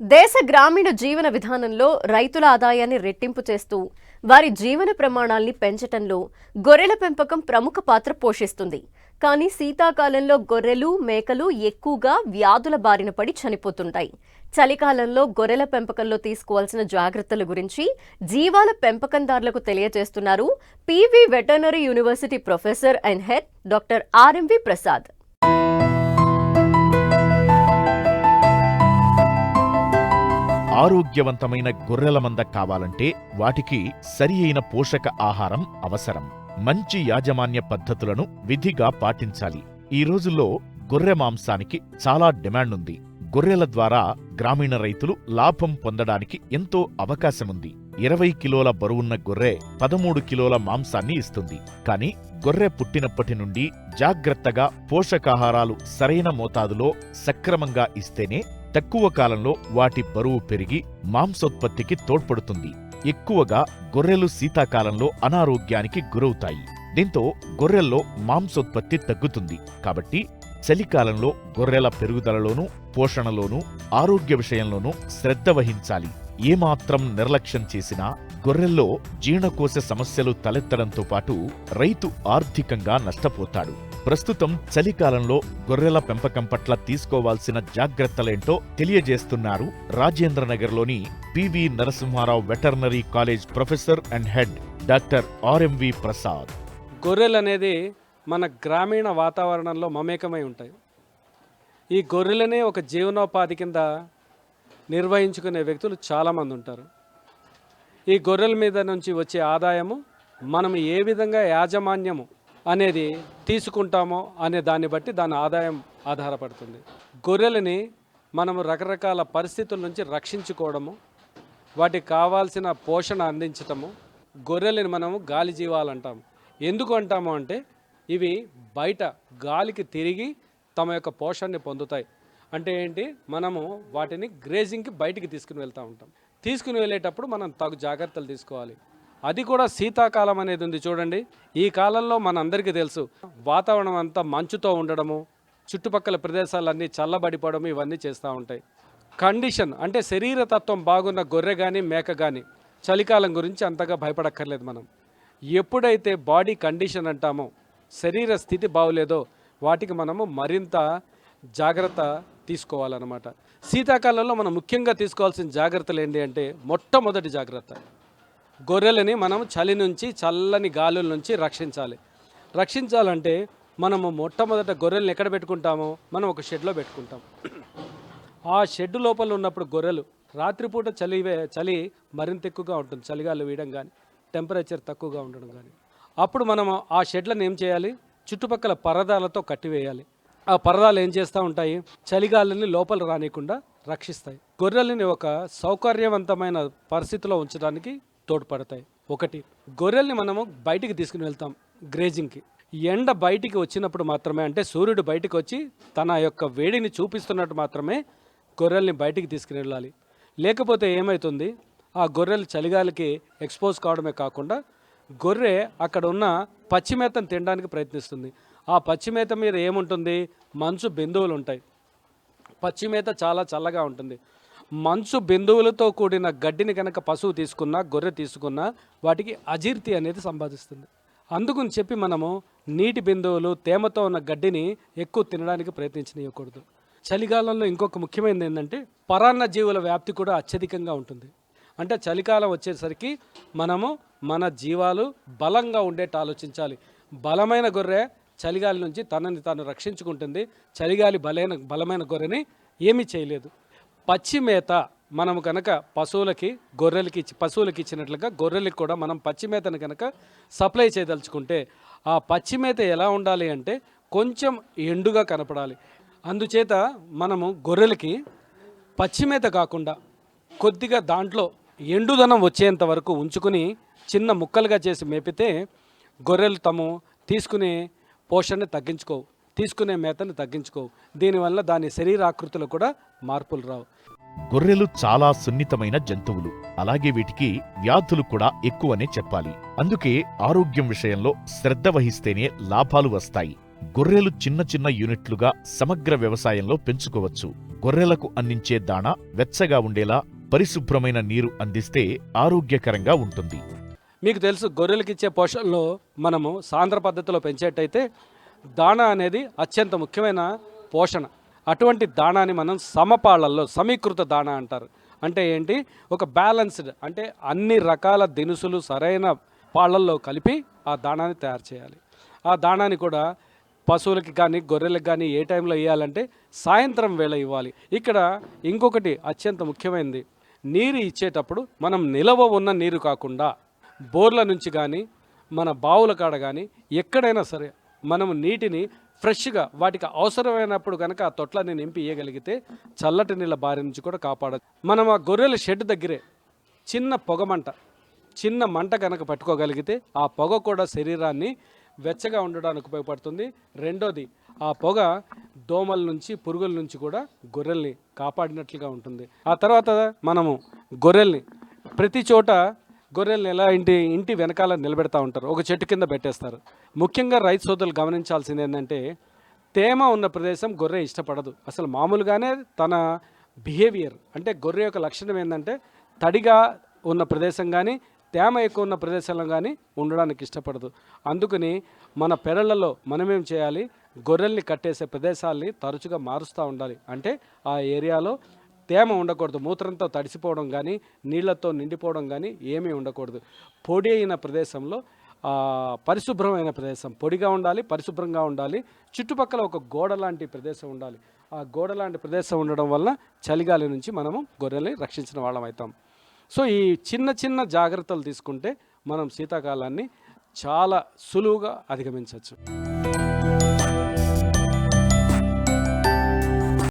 దేశ గ్రామీణ జీవన విధానంలో రైతుల ఆదాయాన్ని రెట్టింపు చేస్తూ వారి జీవన ప్రమాణాల్ని పెంచటంలో గొర్రెల పెంపకం ప్రముఖ పాత్ర పోషిస్తుంది. కానీ శీతాకాలంలో గొర్రెలు మేకలు ఎక్కువగా వ్యాధుల బారిన పడి చనిపోతుంటాయి. చలికాలంలో గొర్రెల పెంపకంలో తీసుకోవాల్సిన జాగ్రత్తల గురించి జీవాల పెంపకందారులకు తెలియజేస్తున్నారు P V veterinary university professor and head doctor R M V Prasad. ఆరోగ్యవంతమైన గొర్రెల మంద కావాలంటే వాటికి సరి అయిన పోషక ఆహారం అవసరం. మంచి యాజమాన్య పద్ధతులను విధిగా పాటించాలి. ఈ రోజుల్లో గొర్రె మాంసానికి చాలా డిమాండ్ ఉంది గొర్రెల ద్వారా గ్రామీణ రైతులు లాభం పొందడానికి ఎంతో అవకాశముంది. ఇరవై కిలోల బరువున్న గొర్రె పదమూడు కిలోల మాంసాన్ని ఇస్తుంది. కానీ గొర్రె పుట్టినప్పటి నుండి జాగ్రత్తగా పోషకాహారాలు సరైన మోతాదులో సక్రమంగా ఇస్తేనే తక్కువ కాలంలో వాటి బరువు పెరిగి మాంసోత్పత్తికి తోడ్పడుతుంది. ఎక్కువగా గొర్రెలు శీతాకాలంలో అనారోగ్యానికి గురవుతాయి. దీంతో గొర్రెల్లో మాంసోత్పత్తి తగ్గుతుంది. కాబట్టి చలికాలంలో గొర్రెల పెరుగుదలలోనూ పోషణలోనూ ఆరోగ్య విషయంలోనూ శ్రద్ధ వహించాలి. ఏమాత్రం నిర్లక్ష్యం చేసినా గొర్రెల్లో జీర్ణకోశ సమస్యలు తలెత్తడంతో పాటు రైతు ఆర్థికంగా నష్టపోతాడు. ప్రస్తుతం చలికాలంలో గొర్రెల పెంపకం పట్ల తీసుకోవాల్సిన జాగ్రత్తలేంటో తెలియజేస్తున్నారు రాజేంద్రనగర్లోని P V Narasimha Rao veterinary college professor and head doctor R M V Prasad. గొర్రెలు అనేది మన గ్రామీణ వాతావరణంలో మమేకమై ఉంటాయి. ఈ గొర్రెలనే ఒక జీవనోపాధి కింద నిర్వహించుకునే వ్యక్తులు చాలామంది ఉంటారు. ఈ గొర్రెల మీద నుంచి వచ్చే ఆదాయము మనం ఏ విధంగా యాజమాన్యము అనేది తీసుకుంటామో అనే దాన్ని బట్టి దాని ఆదాయం ఆధారపడుతుంది. గొర్రెలని మనము రకరకాల పరిస్థితుల నుంచి రక్షించుకోవడము వాటికి కావాల్సిన పోషణ అందించటము గొర్రెలని మనము గాలి జీవాలు అంటాము. ఎందుకు అంటాము అంటే ఇవి బయట గాలికి తిరిగి తమ యొక్క పోషణని పొందుతాయి. అంటే ఏంటి? మనము వాటిని గ్రేజింగ్కి బయటికి తీసుకుని వెళ్తూ ఉంటాం. తీసుకుని వెళ్ళేటప్పుడు మనం తగు జాగ్రత్తలు తీసుకోవాలి. అది కూడా శీతాకాలం అనేది ఉంది చూడండి. ఈ కాలంలో మనందరికీ తెలుసు వాతావరణం అంతా మంచుతో ఉండడము చుట్టుపక్కల ప్రదేశాలన్నీ చల్లబడిపోవడం ఇవన్నీ చేస్తూ ఉంటాయి. కండిషన్ అంటే శరీర తత్వం బాగున్న గొర్రె కానీ మేక కానీ చలికాలం గురించి అంతగా భయపడక్కర్లేదు మనం. ఎప్పుడైతే బాడీ కండిషన్ అంటామో శరీర స్థితి బాగులేదో వాటికి మనము మరింత జాగ్రత్త తీసుకోవాలన్నమాట. శీతాకాలంలో మనం ముఖ్యంగా తీసుకోవాల్సిన జాగ్రత్తలు ఏంటి అంటే మొట్టమొదటి జాగ్రత్త. గొర్రెలని మనం చలి నుంచి చల్లని గాలుల నుంచి రక్షించాలి. రక్షించాలంటే మనము మొట్టమొదట గొర్రెలను ఎక్కడ పెట్టుకుంటామో? మనం ఒక షెడ్లో పెట్టుకుంటాం. ఆ షెడ్ లోపల ఉన్నప్పుడు గొర్రెలు రాత్రిపూట చలి చలి మరింత ఎక్కువగా ఉంటుంది. చలిగాలు వేయడం కానీ టెంపరేచర్ తక్కువగా ఉండడం కానీ అప్పుడు మనము ఆ షెడ్లను ఏం చేయాలి? చుట్టుపక్కల పరదాలతో కట్టివేయాలి. ఆ పరదాలు ఏం చేస్తూ ఉంటాయి? చలిగాలిని లోపల రానియకుండా రక్షిస్తాయి. గొర్రెలని ఒక సౌకర్యవంతమైన పరిస్థితిలో ఉంచడానికి తోడ్పడతాయి. ఒకటి గొర్రెల్ని మనము బయటికి తీసుకుని వెళ్తాం గ్రేజింగ్కి ఎండ బయటికి వచ్చినప్పుడు మాత్రమే అంటే సూర్యుడు బయటికి వచ్చి తన యొక్క వేడిని చూపిస్తున్నట్టు మాత్రమే గొర్రెల్ని బయటికి తీసుకుని వెళ్ళాలి. లేకపోతే ఏమవుతుంది ఆ గొర్రెలు చలిగాలికి ఎక్స్పోజ్ కావడమే కాకుండా గొర్రె అక్కడ ఉన్న పచ్చిమేతను తినడానికి ప్రయత్నిస్తుంది. ఆ పచ్చిమేత మీద ఏముంటుంది? మంచు బిందువులు ఉంటాయి. పచ్చిమేత చాలా చల్లగా ఉంటుంది. మంచు బిందువులతో కూడిన గడ్డిని కనుక పశువు తీసుకున్నా గొర్రె తీసుకున్నా వాటికి అజీర్తి అనేది సంపాదిస్తుంది. అందుకని చెప్పి మనము నీటి బిందువులు తేమతో ఉన్న గడ్డిని ఎక్కువ తినడానికి ప్రయత్నించనివ్వకూడదు చలికాలంలో ఇంకొక ముఖ్యమైనది ఏంటంటే పరాన్న జీవుల వ్యాప్తి కూడా అత్యధికంగా ఉంటుంది. అంటే చలికాలం వచ్చేసరికి మనము మన జీవాలు బలంగా ఉండేట్టు ఆలోచించాలి. బలమైన గొర్రె చలిగాలి నుంచి తనని తాను రక్షించుకుంటుంది. చలిగాలి బలైన బలమైన గొర్రెని ఏమీ చేయలేదు. పచ్చి మేత మనం కనుక పశువులకి గొర్రెలకి ఇచ్చి పశువులకి ఇచ్చినట్లుగా గొర్రెలకి కూడా మనం పచ్చి మేతను కనుక సప్లై చేయదలుచుకుంటే ఆ పచ్చి మేత ఎలా ఉండాలి అంటే కొంచెం ఎండుగా కనపడాలి. అందుచేత మనము గొర్రెలకి పచ్చి మేత కాకుండా కొద్దిగా దాంట్లో ఎండుదనం వచ్చేంత వరకు ఉంచుకుని చిన్న ముక్కలుగా చేసి మేపితే గొర్రెలు తము తీసుకునే పోషణని తగ్గించుకోవు. తీసుకునే మేతని తగ్గించుకోవు. దీనివల్ల దాని శరీరాకృతిలో కూడా మార్పులు రావు. గొర్రెలు చాలా సున్నితమైన జంతువులు. అలాగే వీటికి వ్యాధులు కూడా ఎక్కువనే చెప్పాలి. అందుకే ఆరోగ్యం విషయంలో శ్రద్ధ వహిస్తేనే లాభాలు వస్తాయి. గొర్రెలు చిన్న చిన్న యూనిట్లుగా సమగ్ర వ్యవసాయంలో పెంచుకోవచ్చు. గొర్రెలకు అందించే దాణా వెచ్చగా ఉండేలా పరిశుభ్రమైన నీరు అందిస్తే ఆరోగ్యకరంగా ఉంటుంది. మీకు తెలుసు గొర్రెలకు ఇచ్చే పోషణలో మనము సాంద్ర పద్ధతిలో పెంచేటైతే దాణా అనేది అత్యంత ముఖ్యమైన పోషణ. అటువంటి దాణాన్ని మనం సమపాళల్లో సమీకృత దాణా అంటారు. అంటే ఏంటి? ఒక బ్యాలెన్స్డ్ అంటే అన్ని రకాల దినుసులు సరైన పాళ్ళల్లో కలిపి ఆ దాణాన్ని తయారు చేయాలి. ఆ దాణాన్ని కూడా పశువులకి కానీ గొర్రెలకు కానీ ఏ టైంలో ఇవ్వాలంటే సాయంత్రం వేళ ఇవ్వాలి. ఇక్కడ ఇంకొకటి అత్యంత ముఖ్యమైనది నీరు ఇచ్చేటప్పుడు మనం నిలవ ఉన్న నీరు కాకుండా బోర్ల నుంచి కానీ మన బావుల కాడ కానీ ఎక్కడైనా సరే మనము నీటిని ఫ్రెష్గా వాటికి అవసరమైనప్పుడు కనుక ఆ తొట్లని నింపి ఇయ్యగలిగితే చల్లటి నీళ్ళ బారి నుంచి కూడా కాపాడదు మనం ఆ గొర్రెల షెడ్ దగ్గరే చిన్న పొగమంట చిన్న మంట కనుక పట్టుకోగలిగితే ఆ పొగ కూడా శరీరాన్ని వెచ్చగా ఉండడానికి ఉపయోగపడుతుంది. రెండోది ఆ పొగ దోమల నుంచి పురుగుల నుంచి కూడా గొర్రెల్ని కాపాడినట్లుగా ఉంటుంది. ఆ తర్వాత మనము గొర్రెల్ని ప్రతి చోట గొర్రెల్ని ఎలా ఇంటి ఇంటి వెనకాల నిలబెడతా ఉంటారు? ఒక చెట్టు కింద పెట్టేస్తారు. ముఖ్యంగా రైతు సోదరులు గమనించాల్సింది ఏంటంటే తేమ ఉన్న ప్రదేశం గొర్రె ఇష్టపడదు. అసలు మామూలుగానే తన బిహేవియర్ అంటే గొర్రె యొక్క లక్షణం ఏంటంటే తడిగా ఉన్న ప్రదేశం కానీ తేమ ఎక్కువ ఉన్న ప్రదేశంలో కానీ ఉండడానికి ఇష్టపడదు. అందుకని మన పెరళ్ళలో మనమేం చేయాలి? గొర్రెల్ని కట్టేసే ప్రదేశాల్ని తరచుగా మారుస్తూ ఉండాలి. అంటే ఆ ఏరియాలో తేమ ఉండకూడదు. మూత్రంతో తడిసిపోవడం కానీ నీళ్ళతో నిండిపోవడం కానీ ఏమీ ఉండకూడదు. పొడి అయిన ప్రదేశంలో పరిశుభ్రమైన ప్రదేశం. పొడిగా ఉండాలి పరిశుభ్రంగా ఉండాలి. చుట్టుపక్కల ఒక గోడ లాంటి ప్రదేశం ఉండాలి. ఆ గోడ లాంటి ప్రదేశం ఉండడం వలన చలిగాలి నుంచి మనము గొర్రెల్ని రక్షించిన వాళ్ళం అవుతాం సో ఈ చిన్న చిన్న జాగ్రత్తలు తీసుకుంటే మనం శీతాకాలాన్ని చాలా సులువుగా అధిగమించవచ్చు.